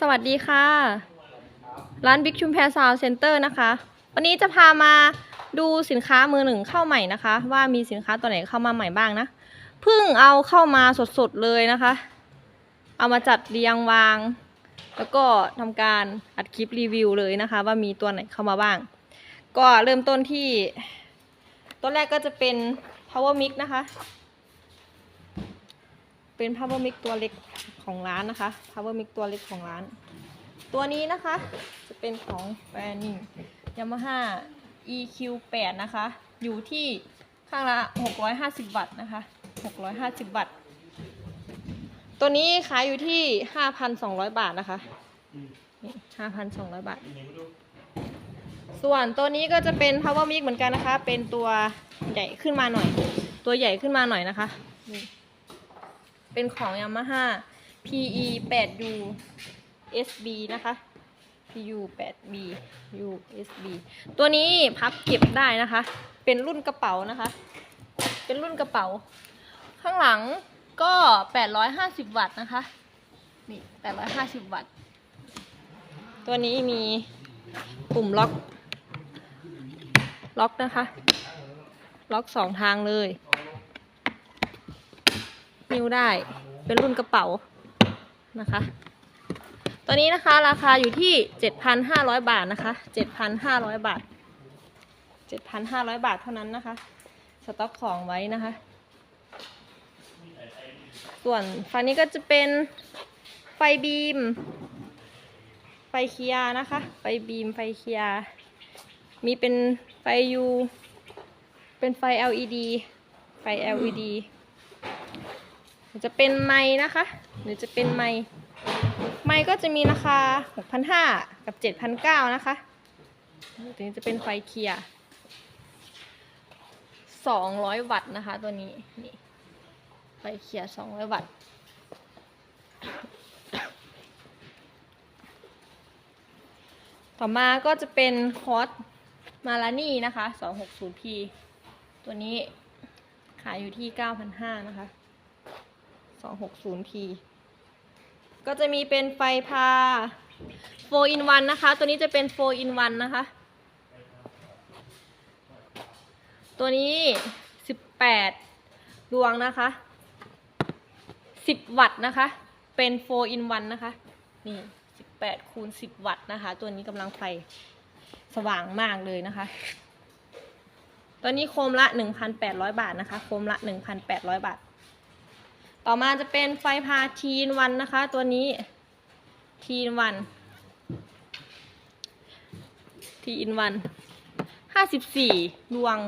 สวัสดีค่ะ ร้านบิ๊กชุมแพรซาวเซ็นเตอร์นะคะ วันนี้จะพามาดูสินค้ามือหนึ่งเข้าใหม่นะคะ ว่ามีสินค้าตัวไหนเข้ามาใหม่บ้างนะเพิ่งเอาเข้ามาสดๆเลยนะคะ เอามาจัดเรียงวาง แล้วก็ทำการอัดคลิปรีวิวเลยนะคะ ว่ามีตัวไหนเข้ามาบ้าง ก็เริ่มต้นที่ตัวแรกก็จะเป็น power mix นะคะ เป็น power mix ตัวเล็กของร้านนะคะ power mix ตัวเล็กของร้าน ตัวนี้นะคะจะเป็นของแบรนด์นี่ Yamaha EQ8 นะคะ อยู่ที่ข้างละ 650 วัตต์นะคะ 650 วัตต์ ตัวนี้ขายอยู่ที่ 5,200 บาทนะคะ5,200 บาท ส่วนตัวนี้ก็จะเป็น power mix เหมือนกันนะคะ เป็นตัวใหญ่ขึ้นมาหน่อย ตัวใหญ่ขึ้นมาหน่อยนะคะ เป็นของ Yamaha PE 8U SB นะคะ PU 8B USB ตัวนี้พับเก็บได้นะคะ เป็นรุ่นกระเป๋านะคะ เป็นรุ่นกระเป๋า ข้างหลังก็ 850 วัตต์นะคะ นี่ 850 วัตต์ ตัวนี้มีปุ่มล็อก ล็อกนะคะ ล็อกสองทางเลย นิ้วได้ เป็นรุ่นกระเป๋านะคะ ตัวนี้นะคะราคาอยู่ที่ 7,500 บาทนะคะ 7,500 บาท 7,500 บาทเท่านั้นนะคะ สต็อกของไว้นะคะ ส่วนฝั่งนี้ก็จะเป็นไฟบีม ไฟเคียร์นะคะ ไฟบีมไฟเคียร์มีเป็นไฟ U เป็นไฟ LED ไฟ LED จะเป็นไม้นะคะ หรือจะเป็นไม้ไม้ก็จะมีราคา 6,500 กับ 7,900 นะคะตัวนี้จะเป็นไฟเคลียร์200 วัตต์นะคะ ตัวนี้นี่ไฟเคลียร์200 วัตต์ต่อมาก็จะเป็นคอสมาลานี่นะคะ 260p ตัวนี้ขายอยู่ที่ 9,500 นะคะ 260p ก็จะมีเป็นไฟพา 4 in 1 นะคะ ตัวนี้จะเป็น 4 in 1 นะคะ ตัวนี้ 18 ดวงนะคะ 10 วัตต์นะคะ เป็น 4 in 1 นะคะ นี่ 18 คูณ 10 วัตต์นะคะ ตัวนี้กำลังไฟสว่างมากเลยนะคะตัวนี้โคมละ 1,800 บาทนะคะ โคมละ 1,800 บาท ต่อมาจะเป็นไฟพาทีนวันนะคะ ตัวนี้ทีนวันทีนวันห้าสิบสี่ดวง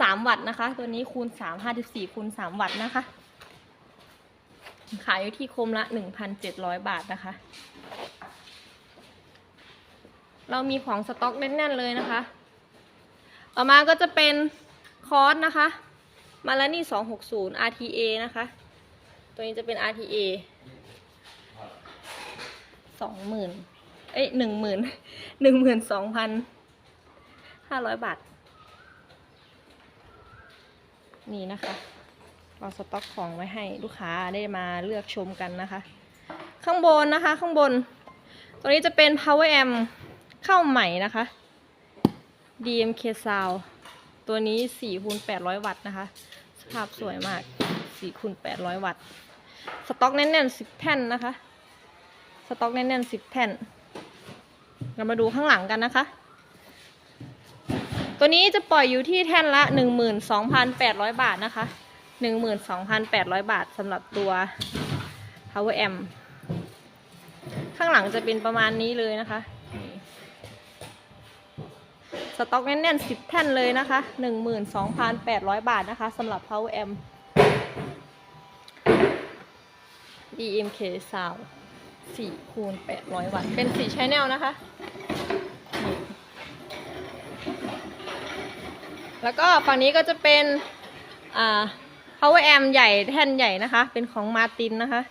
สามวัตต์นะคะ ตัวนี้คูณสามห้าสิบสี่คูณสามวัตต์นะคะ ขายอยู่ที่โคมละหนึ่งพันเจ็ดร้อยบาทนะคะ เรามีของสต็อกแน่นๆเลยนะคะ ต่อมาก็จะเป็นคอร์สนะคะมาแล้วนี่260 RTA นะคะ ตัวนี้จะเป็น RTA สองหมื่นเอ้ยหนึ่งหมื่นหนึ่งหมื่นสองพันห้าร้อยบาท นี่นะคะเราสต็อกของไว้ให้ลูกค้าได้มาเลือกชมกันนะคะ ข้างบนนะคะข้างบน ตัวนี้จะเป็น power amp เข้าใหม่นะคะ DMK Sound ตัวนี้4คูณ800 วัตต์นะคะ สภาพสวยมาก4คูณ800 วัตต์ สต็อกแน่นๆ10แท่นนะคะ สต็อกแน่นๆ10แท่น เรามาดูข้างหลังกันนะคะ ตัวนี้จะปล่อยอยู่ที่แท่นละ 12,800 บาทนะคะ 12,800 บาทสำหรับตัว Power Amp ข้างหลังจะเป็นประมาณนี้เลยนะคะสต็อกแน่นๆ10 แท่นเลยนะคะ 12,800 บาทนะคะสำหรับ Power Amp EMK Sound 4คูณ800 วัตต์ เป็น4 Channel นะคะนี่แล้วก็ฝั่งนี้ก็จะเป็นอ่า Power Amp ใหญ่แท่นใหญ่นะคะ เป็นของมาตินนะคะ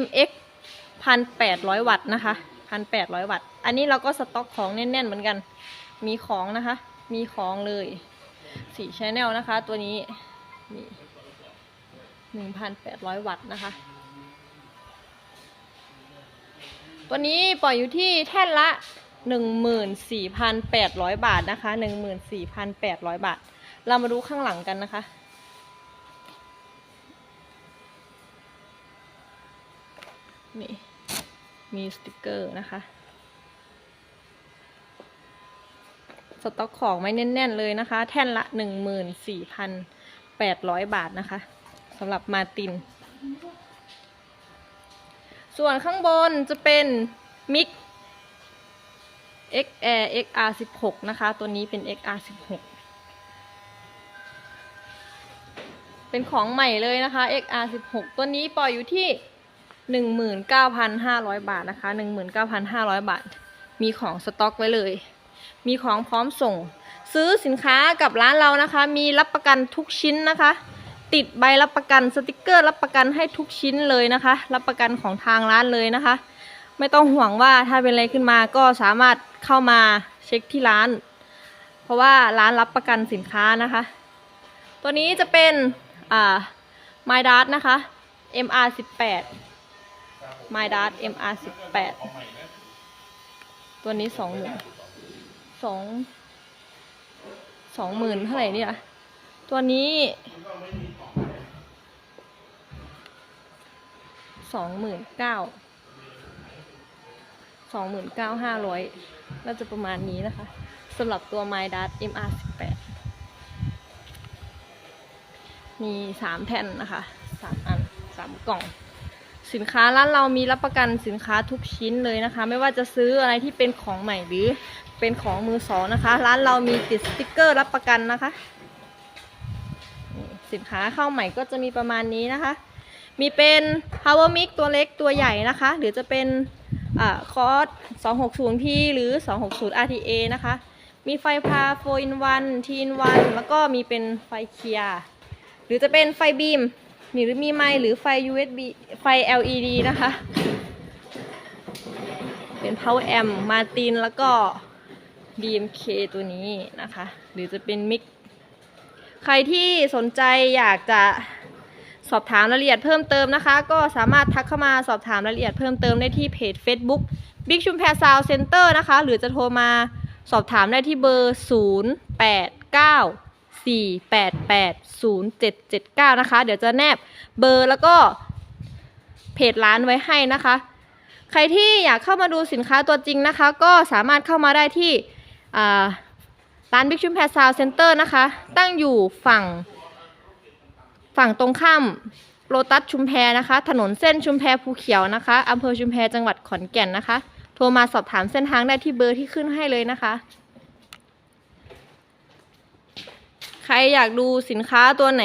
MX 1,800 วัตต์นะคะ 1,800 วัตต์ อันนี้เราก็สต็อกของแน่นๆเหมือนกัน มีของนะคะ มีของเลย4 Channel นะคะ ตัวนี้นี่1,800 วัตต์นะคะ ตัวนี้ปล่อยอยู่ที่แท่นละ 14,800 บาทนะคะ 14,800 บาท เรามาดูข้างหลังกันนะคะ นี่ มีสติกเกอร์นะคะ สต็อกของไม่แน่น ๆ เลยนะคะ แท่นละ 14,800 บาทนะคะสำหรับมาติน ส่วนข้างบนจะเป็นมิก X Air XR 16นะคะ ตัวนี้เป็น XR 16เป็นของใหม่เลยนะคะ XR 16ตัวนี้ปล่อยอยู่ที่ 19,500 บาทนะคะ 19,500 บาท มีของสต็อกไว้เลย มีของพร้อมส่ง ซื้อสินค้ากับร้านเรานะคะ มีรับประกันทุกชิ้นนะคะ ติดใบรับประกันสติกเกอร์ รับประกันให้ทุกชิ้นเลยนะคะ รับประกันของทางร้านเลยนะคะ ไม่ต้องห่วงว่าถ้าเป็นอะไรขึ้นมาก็สามารถเข้ามาเช็คที่ร้าน เพราะว่าร้านรับประกันสินค้านะคะ ตัวนี้จะเป็นอ่า My Dart นะคะ MR 18 My Dart MR 18ตัวนี้สองหมื่นสองสองหมื่นเท่าไหร่เนี่ยตัวนี้ สองหมื่นเก้าสองหมื่นเก้าห้าร้อยน่าจะประมาณนี้นะคะสำหรับตัว My Dart MR 18 มีสามแผ่นนะคะสามอันสามกล่อง สินค้าร้านเรามีรับประกันสินค้าทุกชิ้นเลยนะคะ ไม่ว่าจะซื้ออะไรที่เป็นของใหม่หรือเป็นของมือสองนะคะ ร้านเรามีติดสติกเกอร์รับประกันนะคะ สินค้าเข้าใหม่ก็จะมีประมาณนี้นะคะ มีเป็น power mix ตัวเล็กตัวใหญ่นะคะ หรือจะเป็นคอร์ส 260p หรือ 260 RTA นะคะ มีไฟพา 4 in 1 t in 1แล้วก็มีเป็นไฟเคลียร์หรือจะเป็นไฟบีมมีหรือมีไมค์หรือไฟ USB ไฟ LED นะคะ เป็น power amp มาตินแล้วก็ DMK ตัวนี้นะคะ หรือจะเป็นมิก ใครที่สนใจอยากจะ สอบถามรายละเอียดเพิ่มเติมนะคะ ก็สามารถทักเข้ามาสอบถามรายละเอียดเพิ่มเติมได้ที่เพจ Facebook Big ชุมแพรซาวเซ็นเตอร์นะคะ หรือจะโทรมาสอบถามได้ที่เบอร์ 0 8 9 4 8 8 0 7 7 9 นะคะ เดี๋ยวจะแนบเบอร์แล้วก็เพจร้านไว้ให้นะคะ ใครที่อยากเข้ามาดูสินค้าตัวจริงนะคะ ก็สามารถเข้ามาได้ที่ร้าน Big ชุมแพรซาวเซ็นเตอร์นะคะ ตั้งอยู่ฝั่ง ฝั่งตรงข้ามโลตัสชุมแพนะคะ ถนนเส้นชุมแพภูเขียวนะคะอำเภอชุมแพจังหวัดขอนแก่นนะคะ โทรมาสอบถามเส้นทางได้ที่เบอร์ที่ขึ้นให้เลยนะคะ ใครอยากดูสินค้าตัวไหน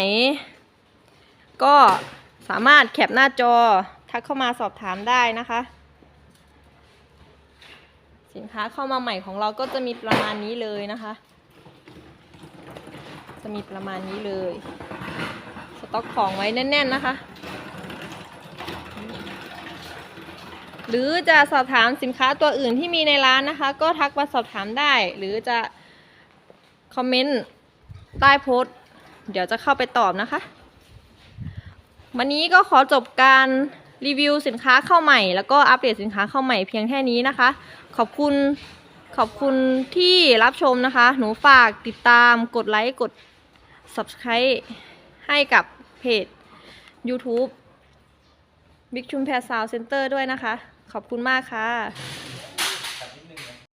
ก็สามารถแคปหน้าจอทักเข้ามาสอบถามได้นะคะ สินค้าเข้ามาใหม่ของเราก็จะมีประมาณนี้เลยนะคะ จะมีประมาณนี้เลย ต็อกของไว้แน่น ๆนะคะ หรือจะสอบถามสินค้าตัวอื่นที่มีในร้านนะคะ ก็ทักมาสอบถามได้ หรือจะคอมเมนต์ใต้โพสต์ เดี๋ยวจะเข้าไปตอบนะคะ วันนี้ก็ขอจบการรีวิวสินค้าเข้าใหม่ แล้วก็อัปเดตสินค้าเข้าใหม่เพียงแค่นี้นะคะ ขอบคุณขอบคุณที่รับชมนะคะ หนูฝากติดตามกดไลค์ กด subscribe ให้กับ เพจ YouTube บิ๊กชุมแพรซาวเซ็นเตอร์ด้วยนะคะ ขอบคุณมากค่ะ